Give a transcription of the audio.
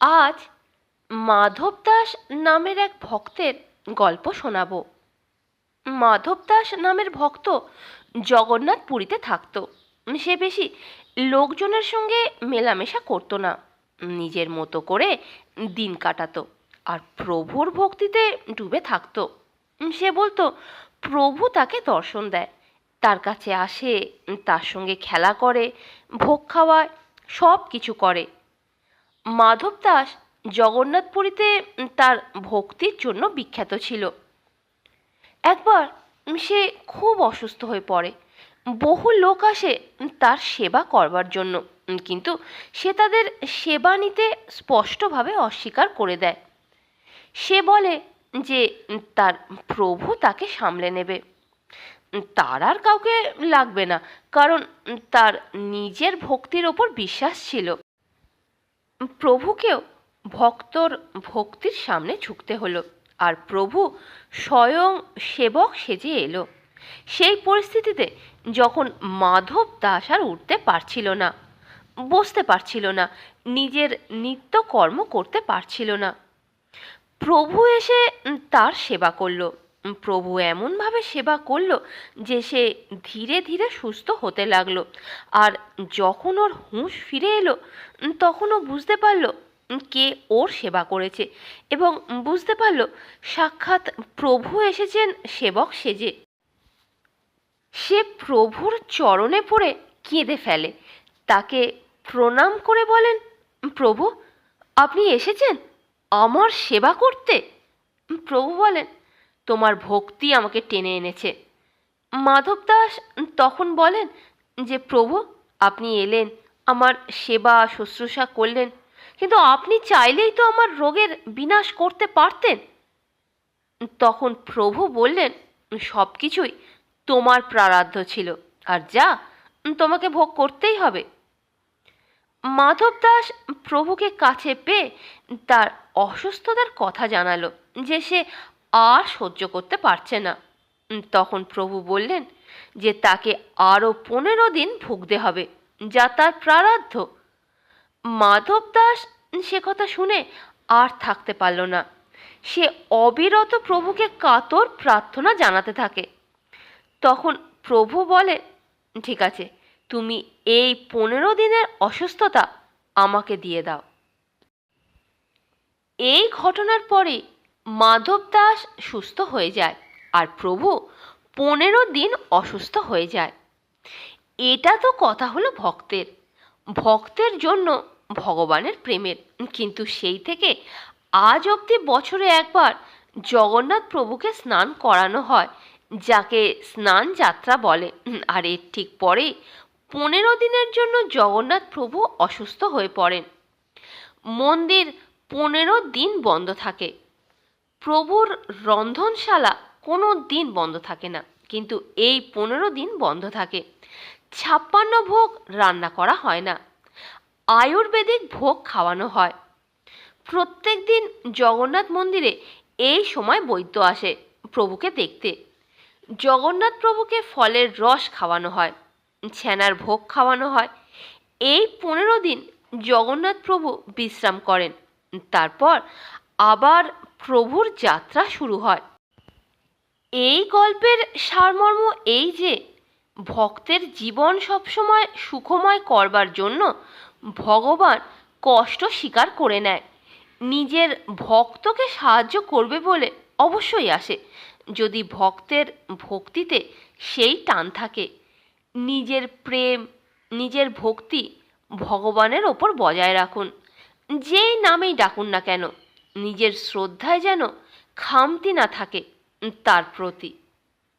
আজ মাধব দাস নামের এক ভক্তের গল্প শোনাবো। মাধব দাস নামের ভক্ত জগন্নাথ পুরীতে থাকতো। সে বেশি লোকজনের সঙ্গে মেলামেশা করতো না। নিজের মতো করে দিন কাটাতো আর প্রভুর ভক্তিতে ডুবে থাকতো। সে বলতো, প্রভু তাকে দর্শন দেয়। তার কাছে আসে, তার সঙ্গে খেলা করে, ভোগ খাওয়ায় সব কিছু করে। মাধব দাস জগন্নাথপুরীতে তার ভক্তির জন্য বিখ্যাত ছিল। একবার সে খুব অসুস্থ হয়ে পড়ে। বহু লোক আসে তার সেবা করবার জন্য, কিন্তু সে তাদের সেবা নিতে স্পষ্টভাবে অস্বীকার করে দেয়। সে বলে যে তার প্রভু তাকে সামলে নেবে। তার আর কাউকে লাগবে না, কারণ তার নিজের ভক্তির ওপর বিশ্বাস ছিল। প্রভুকেও ভক্তর ভক্তির সামনে ঝুঁকতে হলো, আর প্রভু স্বয়ং সেবক সেজে এলো। সেই পরিস্থিতিতে যখন মাধব দাস আর উঠতে পারছিল না, বসতে পারছিল না, নিজের নিত্য কর্ম করতে পারছিল না, প্রভু এসে তার সেবা করল। প্রভু এমনভাবে সেবা করল যে সে ধীরে ধীরে সুস্থ হতে লাগল। আর যখন ওর হুঁশ ফিরে এলো তখন ও বুঝতে পারল কে ওর সেবা করেছে এবং বুঝতে পারল, সাক্ষাৎ প্রভু এসেছেন সেবক সেজে। সে প্রভুর চরণে পড়ে কেঁদে ফেলে। তাকে প্রণাম করে বলেন প্রভু, আপনি এসেছেন? আমার সেবা করতে? প্রভু বলেন তোমার ভক্তি আমাকে টেনে এনেছে। মাধব দাস তখন বলেন যে, প্রভু, আপনি এলেন, আমার সেবা শুশ্রূষা করলেন, কিন্তু আপনি চাইলেই তো আমার রোগের বিনাশ করতে পারতেন। তখন প্রভু বললেন সব কিছুই তোমার প্রারাধ্য ছিল, আর যা, তোমাকে ভোগ করতেই হবে। মাধব দাস প্রভুকে কাছে পেয়ে তার অসুস্থতার কথা জানালো, যে সে আর সহ্য করতে পারছে না। তখন প্রভু বললেন যে তাকে আরও পনেরো দিন ভুগতে হবে, যা তার প্রারাধ্য মাধব দাস সে কথা শুনে আর থাকতে পারল না। সে অবিরত প্রভুকে কাতর প্রার্থনা জানাতে থাকে। তখন প্রভু বলে, ঠিক আছে, তুমি এই পনেরো দিনের অসুস্থতা আমাকে দিয়ে দাও। এই ঘটনার পরে মাধব দাস সুস্থ হয়ে যায় আর প্রভু পনেরো দিন অসুস্থ হয়ে যায়। এটা তো কথা হলো ভক্তের। ভক্তের জন্য ভগবানের প্রেমের। কিন্তু সেই থেকে আজ অবধি বছরে একবার জগন্নাথ প্রভুকে স্নান করানো হয়, যাকে স্নান যাত্রা বলে। আর এর ঠিক পরেই পনেরো দিনের জন্য জগন্নাথ প্রভু অসুস্থ হয়ে পড়েন। মন্দির পনেরো দিন বন্ধ থাকে। প্রভুর রন্ধনশালা কোনো দিন বন্ধ থাকে না, কিন্তু এই পনেরো দিন বন্ধ থাকে। ছাপ্পান্ন ভোগ রান্না করা হয় না, আয়ুর্বেদিক ভোগ খাওয়ানো হয়। প্রত্যেক দিন জগন্নাথ মন্দিরে এই সময় বৈদ্য আসে প্রভুকে দেখতে। জগন্নাথ প্রভুকে ফলের রস খাওয়ানো হয় ছ্যানার ভোগ খাওয়ানো হয়। এই পনেরো দিন জগন্নাথ প্রভু বিশ্রাম করেন। তারপর আবার প্রভুর যাত্রা শুরু হয়। এই গল্পের সারমর্ম এই যে, ভক্তের জীবন সবসময় সুখময় করবার জন্য ভগবান কষ্ট স্বীকার করে নেয়। নিজের ভক্তকে সাহায্য করবে বলে অবশ্যই আসে। যদি ভক্তের ভক্তিতে সেই টান থাকে, নিজের প্রেম, নিজের ভক্তি ভগবানের ওপর বজায় রাখুন। যেই নামেই ডাকুন না কেন নিজের শ্রদ্ধায় যেন খামতি না থাকে তার প্রতি।